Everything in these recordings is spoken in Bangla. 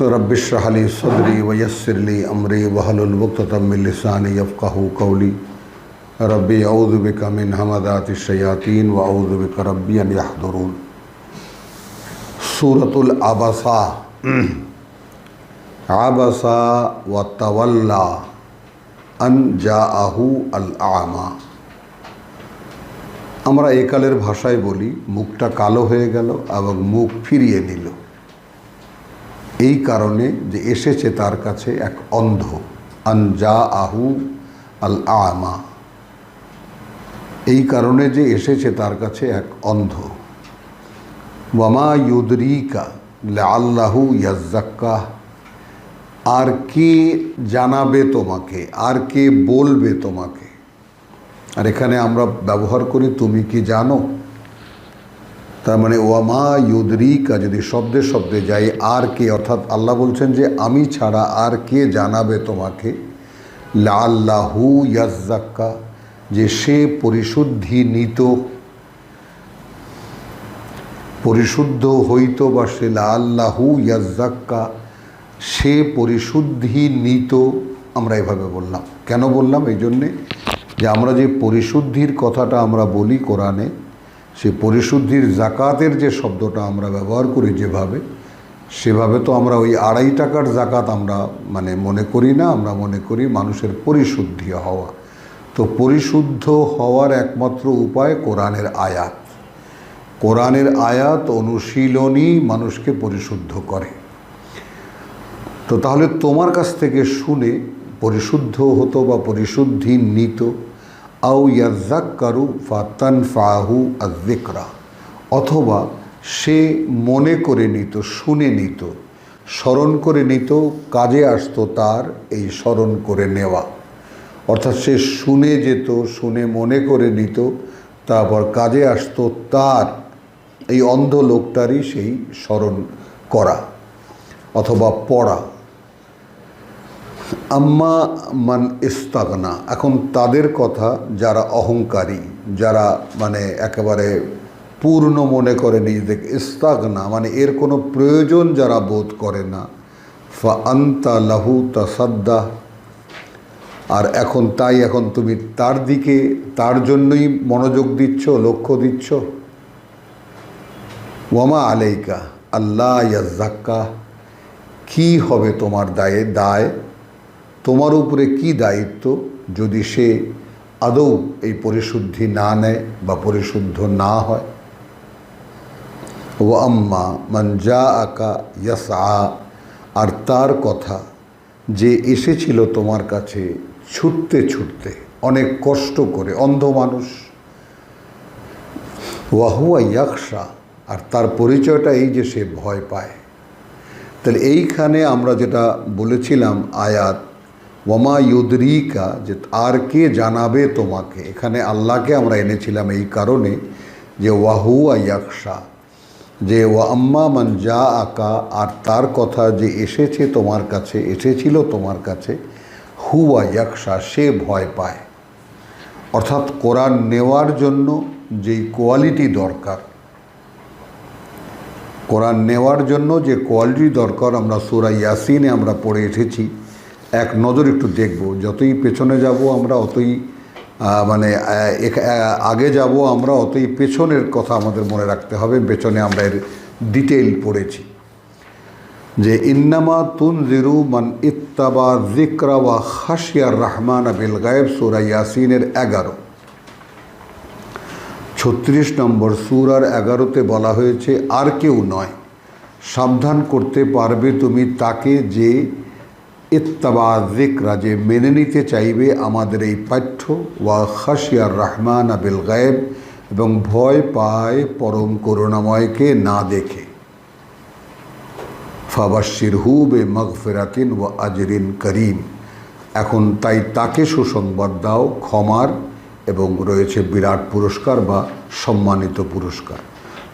رب اشرح لي صدري ويسر لي امري واحلل عقدة من لساني يفقهوا قولي ربي اعوذ بك من همذات الشياطين واعوذ بك ربي ان يحضرون سورة العبسة عبسا وتولى أن جاءه الأعمى আমরা একালের ভাষায় বলি মুখটা কালো হয়ে গেল এবং মুখ ফিরিয়ে নিল এই কারণে যে এসেছে তার কাছে এক অন্ধ আনজা আহু আল আমা এই কারণে যে এসেছে তার কাছে এক অন্ধ। ওয়ামা ইউদরিকা আল্লাহু ইয়াজ্জাক্কা আর কে জানাবে তোমাকে? আর কে বলবে তোমাকে? আর এখানে আমরা ব্যবহার করি, তুমি কি জানো? তার মানে ওয়ামা ইউদরিকা, যদি শব্দে শব্দে যাই, আর কে? অর্থাৎ আল্লাহ বলছেন যে, আমি ছাড়া আর কে জানাবে তোমাকে? লাল্লাহু ইয়াজ্জাক্কা, যে সে পরিশুদ্ধি নিত পরিশুদ্ধ হইত বা সে লাল্লাহু ইয়াজ্জাক্কা, সে পরিশুদ্ধি নিত আমরা এভাবে বললাম। কেন বললাম? এই জন্যে যে আমরা যে পরিশুদ্ধির কথাটা আমরা বলি কোরআনে সে পরিশুদ্ধির জাকাতের যে শব্দটা আমরা ব্যবহার করি যেভাবে, সেভাবে তো আমরা ওই আড়াই টাকার জাকাত আমরা মানে মনে করি না, আমরা মনে করি মানুষের পরিশুদ্ধি হওয়া। তো পরিশুদ্ধ হওয়ার একমাত্র উপায় কোরআনের আয়াত। কোরআনের আয়াত অনুশীলনই মানুষকে পরিশুদ্ধ করে। তো তাহলে তোমার কাছ থেকে শুনে পরিশুদ্ধ হতো বা পরিশুদ্ধি নিত আউ ইয়াজ্জাক্কারু ফাতান ফাহু আজ্জিকরা অথবা সে মনে করে নিত, শুনে নিত, স্মরণ করে নিত, কাজে আসতো তার এই স্মরণ করে নেওয়া। অর্থাৎ সে শুনে যেত, শুনে মনে করে নিত, তারপর কাজে আসতো তার এই অন্ধ লোকটারই সেই স্মরণ করা, অথবা পড়া। আম্মা মান ইস্তাগনা। এখন তাদের কথা যারা অহংকারী, যারা মানে একেবারে পূর্ণ মনে করে নিজেদেরকে ইস্তাগনা মানে এর কোনো প্রয়োজন যারা বোধ করে না। ফা আন্তা লাহু তাসাদ্দা আর এখন তাই, এখন তুমি তার দিকে, তার জন্যই মনোযোগ দিচ্ছ, লক্ষ্য দিচ্ছ। ওয়ামা আলাইকা আল্লাহ ইয়াজ্জাক্কা কী হবে তোমার দায়ে, দায়? তোমার উপরে কি দায়িত্ব যদি সে আদৌ এই পরিশুদ্ধি না নেয় বা পরিশুদ্ধ না হয়? ও আম্মা মঞ্জা আকা ইয়াস আর তার কথা যে এসেছিল তোমার কাছে ছুটতে ছুটতে, অনেক কষ্ট করে, অন্ধ মানুষ। ওয়াহুয়া ইয়াকশা আর তার পরিচয়টা এই যে সে ভয় পায়। তাহলে এইখানে আমরা যেটা বলেছিলাম আয়াত ওয়ামা ইউদরিকা, যে আর কে জানাবে তোমাকে? এখানে আল্লাহকে আমরা এনেছিলাম এই কারণে যে ওয়াহুয়া ইয়াকশা যে ওয়া আম্মা মান যা আকা আর তার কথা যে এসেছে তোমার কাছে, এসেছিল তোমার কাছে, হুয়া ইয়াকশা সে ভয় পায়। অর্থাৎ কোরআন নেওয়ার জন্য যেই কোয়ালিটি দরকার, কোরআন নেওয়ার জন্য যে কোয়ালিটি দরকার, আমরা সুরা ইয়াসিনে আমরা পড়ে এসেছি। এক নজর একটু দেখব। যতই পেছনে যাব আমরা অতই মানে আগে যাব আমরা অতই পেছনের কথা আমাদের মনে রাখতে হবে। পেছনে আমরা এর ডিটেল পড়েছি। যে ইন্নামা তুন জিরু মান ইত্তাবা জিক্রা ওয়া খাসিয়ার রহমান আবিল গায়েব সুরা ইয়াসিনের এগারো। ছত্রিশ নম্বর সুরার এগারোতে বলা হয়েছে, আর কেউ নয়, সাবধান করতে পারবে তুমি তাকে যে ইত্তাবা জিকরা যে মেনে নিতে চাইবে আমাদের এই পাঠ্য, ওয়া খাসিয়ার রহমান আবিল গায়েব, এবং ভয় পায় পরম করুণাময়কে না দেখে। ফাবাসির হুবে মগফেরাতিন ও আজরিন করিম। এখন তাই তাকে সুসংবাদ দাও, ক্ষমার, এবং রয়েছে বিরাট পুরস্কার বা সম্মানিত পুরস্কার।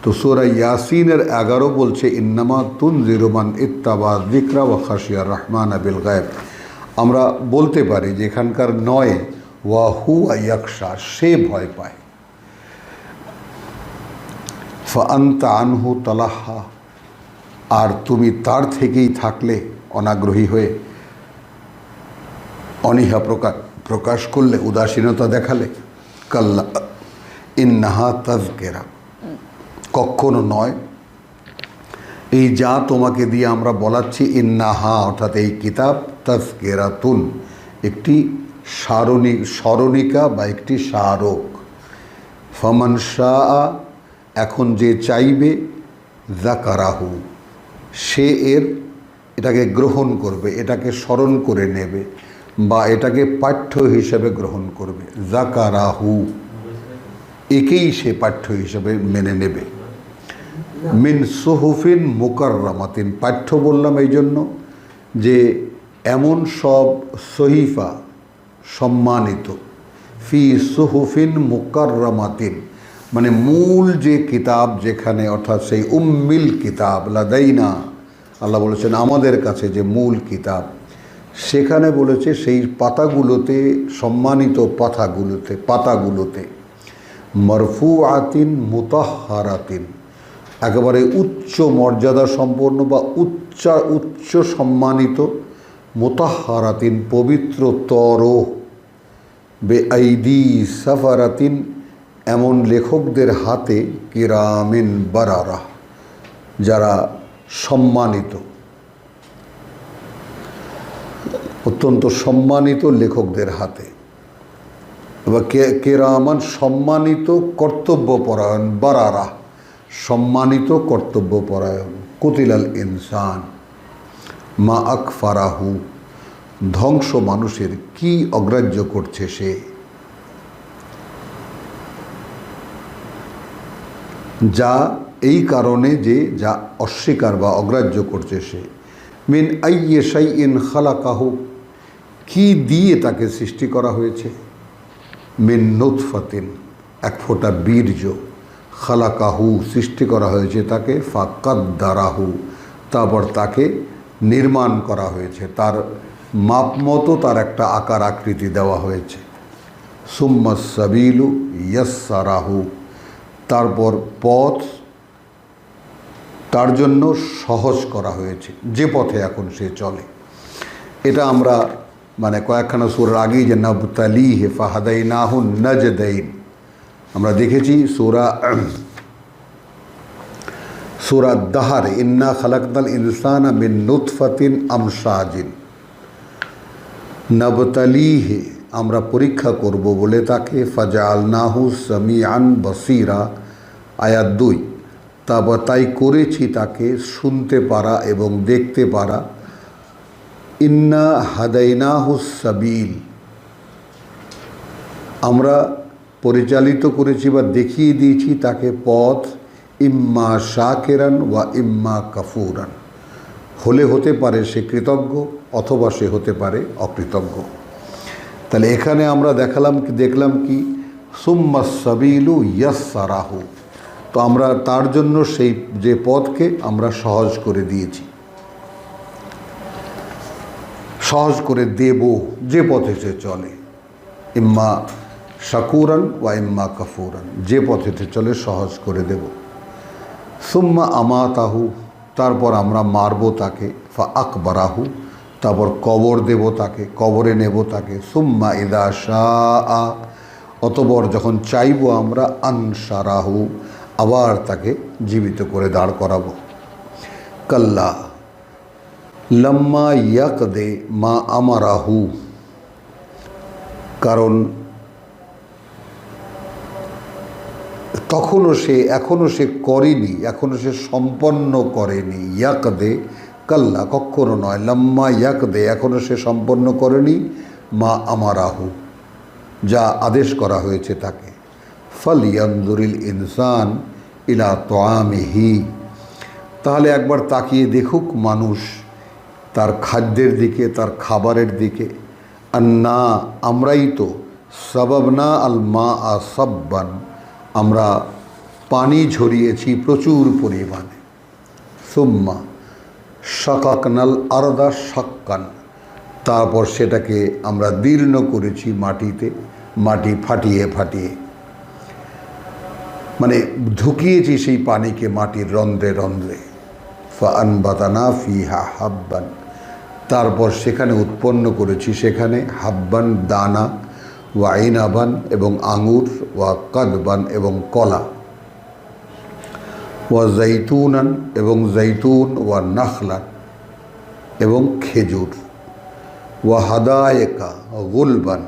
তো সোরা ইয়াসিনের এগারো বলছে, ইন্নামা তুন জিরোমান ইত্তাবা দিকরা ওয়া খাসিয়া রহমান আবিল গায়েব। আমরা বলতে পারি যে এখানকার নয় ওয়াহু আয়াকশা সে ভয় পায়। ফা আন্তা আনহু তালাহা আর তুমি তার থেকেই থাকলে অনাগ্রহী হয়ে অনীহা প্রকাশ প্রকাশ করলে, উদাসীনতা দেখালে। কাল্লা, ইন্নাহা তাজকেরা কখনো নয়। এই যা তোমাকে দিয়ে আমরা বলাচ্ছি, ইন্নাহা অর্থাৎ এই কিতাব, তাজকেরাতুন, একটি সারণিক স্মরণিকা বা একটি স্মারক। ফমান শাহ এখন যে চাইবে জাকারাহু সে এর এটাকে গ্রহণ করবে, এটাকে স্মরণ করে নেবে বা এটাকে পাঠ্য হিসেবে গ্রহণ করবে। জাকারাহু একেই সে পাঠ্য হিসেবে মেনে নেবে। মিন সুহুফিন মুকাররামাতিন। পাঠ্য বললাম এই জন্য যে এমন সব সহিফা সম্মানিত। ফি সুহুফিন মুকাররামাতিন। মানে মূল যে কিতাব যেখানে, অর্থাৎ সেই উম্মিল কিতাব, লাদাইনা, আল্লাহ বলেছেন আমাদের কাছে যে মূল কিতাব, সেখানে বলেছে সেই পাতাগুলোতে, সম্মানিত পাতাগুলোতে পাতাগুলোতে মরফু আতিন মুতাহারাতিন। একেবারে উচ্চ মর্যাদা সম্পন্ন বা উচ্চ উচ্চ সম্মানিত মোতাহারাতিন পবিত্রতর বে আইদি সাফারাতিন এমন লেখকদের হাতে কিরামিন বারারা, যারা সম্মানিত, অত্যন্ত সম্মানিত লেখকদের হাতে। এবার কেরামান সম্মানিত কর্তব্যপরায়ণ বারারা। সম্মানিত কর্তব্যপরায়ণ, কুতিলাল ইনসান, মা আকফারাহু, ধ্বংস মানুষের কি অগ্রাহ্য করছে সে? যা এই কারণে যে, যা অস্বীকার বা অগ্রাহ্য করছে সে। মিন আইয়ে সাই ইন খালাকাহু, কি দিয়ে তাকে সৃষ্টি করা হয়েছে? মিন নুৎফাতিন এক ফোঁটা বীর্য। খালাকাহু, সৃষ্টি করা হয়েছে তাকে, ফাকাদ্দারাহু, তারপর তাকে নির্মাণ করা হয়েছে। তার মাপ মতো তার একটা আকার আকৃতি দেওয়া হয়েছে। সুম্মা সাবিলু ইয়াসারাহু, তারপর পথ তার জন্য সহজ করা হয়েছে, যে পথে এখন সে চলে। এটা আমরা মানে কয়েকখানা সুরের আগেই যে নবতালি হে ফাহাদাই নাহুন নজদাইন। আমরা দেখেছি সোরা, সুরা দাহার, ইন্না খালাকতাল ইনসান মিন নুৎফাতিন আমসাজিন। নবতালিহে, আমরা পরীক্ষা করব বলে তাকে ফাজাল নাহু সামিয়ান বসিরা। আয়াত দুই তারপর তাই করেছি তাকে শুনতে পারা এবং দেখতে পারা। ইন্না হাদাইনাহু সাবিল। আমরা পরিচালিত করেছি বা দেখিয়ে দিয়েছি তাকে পথ, ইম্মা শাকেরান ওয়া ইম্মা কাফুরান। হলে হতে পারে সে কৃতজ্ঞ অথবা সে হতে পারে অকৃতজ্ঞ। তাহলে এখানে আমরা দেখালাম দেখলাম কি, সুম্মা সাবিলু ইয়াসারাহু তো আমরা তার জন্য সেই যে পথকে আমরা সহজ করে দিয়েছি। সহজ করে দেব যে পথে সে চলে। ইম্মা শাকুরান ওয়া ইম্মা কাফুরান। যে পথেতে চলে, সহজ করে দেব। সুম্মা আমাতাহু, তারপর আমরা মারব তাকে, ফা আকবরাহু, তারপর কবর দেব তাকে, কবরে নেব তাকে। সুম্মা ইদা শাহ অতবর যখন চাইব আমরা আনসারাহু, আবার তাকে জীবিত করে দাঁড় করাবো। কাল্লা, লম্মা ইয়াক দে মা আমারাহু। কারণ তখনও সে এখনও সে করেনি এখনও সে সম্পন্ন করেনি। ইয়াক দে কাল্লা, কখনো নয়। লম্মা ইয়াক দে এখনও সে সম্পন্ন করেনি। মা আমারাহু, যা আদেশ করা হয়েছে তাকে। ফল ইয়ান্দুরিল ইনসান ইলা তোয়ামিহি। তাহলে একবার তাকিয়ে দেখুক মানুষ তার খাদ্যের দিকে, তার খাবারের দিকে। আর না আমরাই তো, সবাবনা আল মা আ সব্বান। আমরা পানি ঝরিয়েছি প্রচুর পরিমাণে। সুম্মা শাকাকনাল আরদা শাক্কান। তারপর সেটাকে আমরা দীর্ণ করেছি মাটিতে, মাটি ফাটিয়ে ফাটিয়ে। মানে ঢুকিয়েছি সেই পানিকে মাটির রন্ধ্রে রন্ধ্রে। ফান বাতানা ফিহা হাব্বান। তারপর সেখানে উৎপন্ন করেছি সেখানে হাব্বান দানা। ওয়া আইনাবান এবং আঙুর ওয়া কাদবান এবং কলা। ওয়া জৈতুনান এবং জৈতুন ওয়া নাখলান এবং খেজুর। ওয়া হাদায়েকা গুলবান।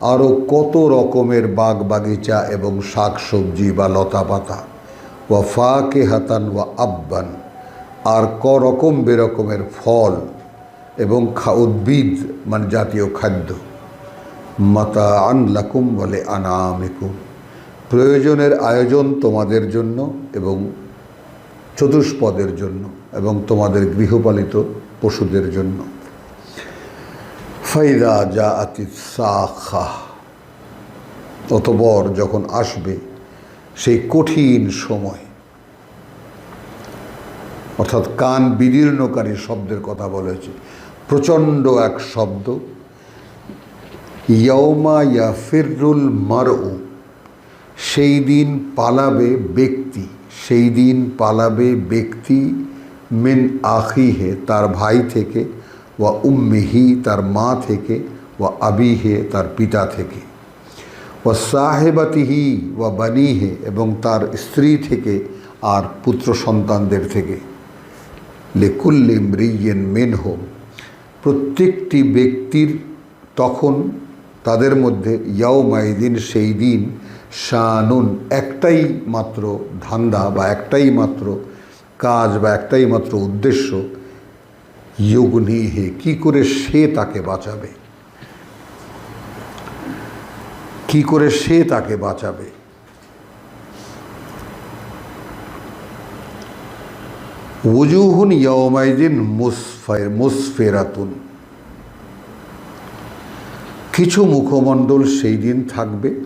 আরও কত রকমের বাগ বাগিচা এবং শাক সবজি বা লতা পাতা ওয়া ফাকে হাতান ওয়া আব্বান। আর ক রকম বেরকমের ফল এবং খা, উদ্ভিদ মানে জাতীয় খাদ্য। মাতা আন লাকুম বলে আনামিকুম প্রয়োজনের আয়োজন তোমাদের জন্য এবং চতুষ্পদের জন্য এবং তোমাদের গৃহপালিত পশুদের জন্য। ফাইদা যা আতি অতবর যখন আসবে সেই কঠিন সময়, অর্থাৎ কান বিদীর্ণকারী শব্দের কথা বলেছে প্রচণ্ড এক শব্দ ইয়মা ইয়াফিরুল মারউ, সেই দিন পালাবে ব্যক্তি, সেই দিন পালাবে ব্যক্তি মিন আখিহে, তার ভাই থেকে, ওয়া উম্মিহি, তার মা থেকে, ওয়া আবিহে, তার পিতা থেকে। ওয়া সাহেবাতিহি, ওয়া বানিহে এবং তার স্ত্রী থেকে আর পুত্র সন্তানদের থেকে। লেকুল্লিম রিয়েন মেনহোম, প্রত্যেকটি ব্যক্তির তখন তাদের মধ্যে ইয়াও মাইদিন সেই দিন শানুন, একটাই মাত্র ধান্দা বা একটাই মাত্র কাজ বা একটাই মাত্র উদ্দেশ্য ইয়োগনিহে কি করে সে তাকে বাঁচাবে? কি করে সে তাকে বাঁচাবে? ওজুহুন ইয়মাইদিন মুসফায় মুসফেরাতুন। কিছু মুখমণ্ডল সেই দিন থাকবে,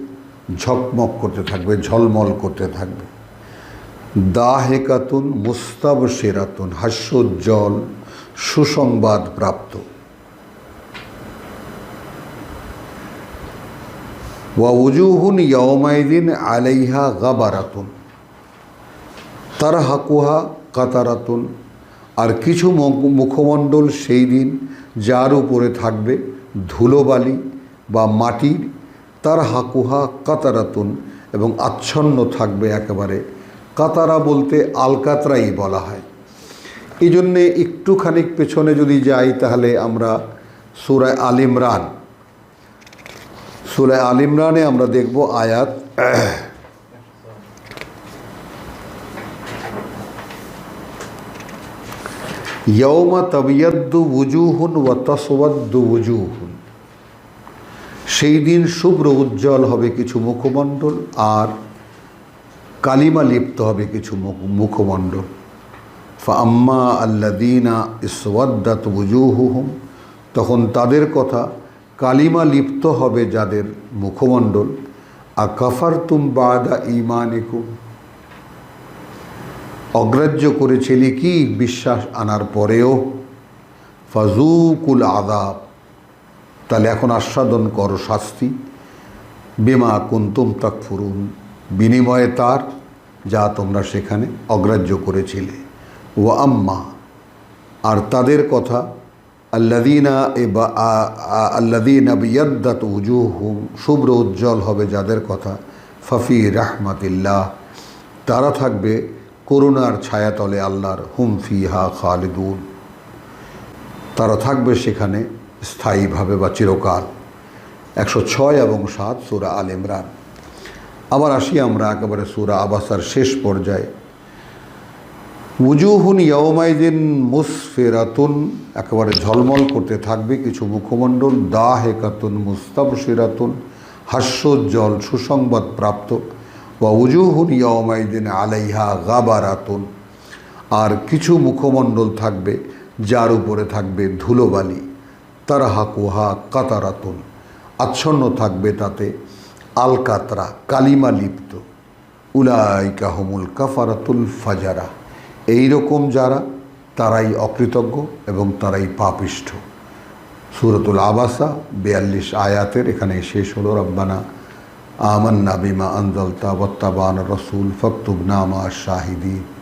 ঝকমক করতে থাকবে, ঝলমল করতে থাকবে। দাহেকাতুন মুস্তাব সেরাতুন, হাস্যোজ্জ্বল সুসংবাদ প্রাপ্ত। ওয়া উজুহুন ইয়মাইদিন আলাইহা গাবারাতুন তারা হাকুহা কাতারাতুন। আর কিছু মুখ- মুখমণ্ডল সেই দিন যার উপরে থাকবে ধুলোবালি বা মাটির তার হাকুহা কাতারাতুন, এবং আচ্ছন্ন থাকবে একেবারে। কাতারা বলতে আলকাতরাই বলা হয়। এই জন্যে একটুখানি পেছনে যদি যাই তাহলে আমরা সুরায় আল ইমরান সুরায় আল ইমরানে আমরা দেখব আয়াত ইয়মা তবিয়দ্দু উজুহুন ও তসওয়াদ্দু উজুহুন। সেই দিন শুভ্র উজ্জ্বল হবে কিছু মুখমণ্ডল আর কালিমা লিপ্ত হবে কিছু মুখ- মুখমণ্ডল। ফাম্মা আল্লাদিনা ইসওয়াদ্দাত উজুহুহুম, তখন তাদের কথা কালিমা লিপ্ত হবে যাদের মুখমণ্ডল। আকাফার তুম বাদা ইমানিকুম অগ্রাহ্য করেছিলি কি বিশ্বাস আনার পরেও। ফাজুকুল আদাব তাহলে এখন আস্বাদন করো শাস্তি। বেমা কুন্তুম তাক ফুরুন। বিনিময়ে তার যা তোমরা সেখানে অগ্রাহ্য করেছিলে। ও আম্মা, আর তাদের কথা আল্লাদিনা এবা আল্লাদিনা উজু উজুহুম, শুভ্র উজ্জ্বল হবে যাদের কথা, ফফি রাহমাতিল্লাহ। তারা থাকবে করুণার ছায়াতলে আল্লাহর, হুম ফিহা খালিদুন। তারা থাকবে সেখানে স্থায়ীভাবে বা চিরকাল। একশো ছয় এবং সাত সুরা আল ইমরান। আবার আসি আমরা একেবারে সুরা আবাসার শেষ পর্যায়ে। উজুহুন ইয়মাইদিন মুসফেরাতুন, একেবারে ঝলমল করতে থাকবে কিছু মুখমণ্ডল দা হেকাতুন মুস্তাবসিরাতুন হাস্যোজ্জ্বল সুসংবাদ প্রাপ্ত। বা উজুহুন ইয়মাইদিন আলাইহা গাবারাতুন। আর কিছু মুখমণ্ডল থাকবে, যার উপরে থাকবে ধুলোবালি। তারাহা কুহা কাতারাতুন। আচ্ছন্ন থাকবে তাতে আলকাতরা, কালিমা লিপ্ত। উলাইকা হুমুল কাফারাতুল ফাজারা। এই রকম যারা, তারাই অকৃতজ্ঞ এবং তারাই পাপিষ্ঠ। সুরতুল আবাসা, বিয়াল্লিশ আয়াতের এখানে শেষ হলো, রব্বানা আমান্না বিমা আনজালতা ওয়াত্তাবান রসুল ফক্তুবনামা শাহিদিন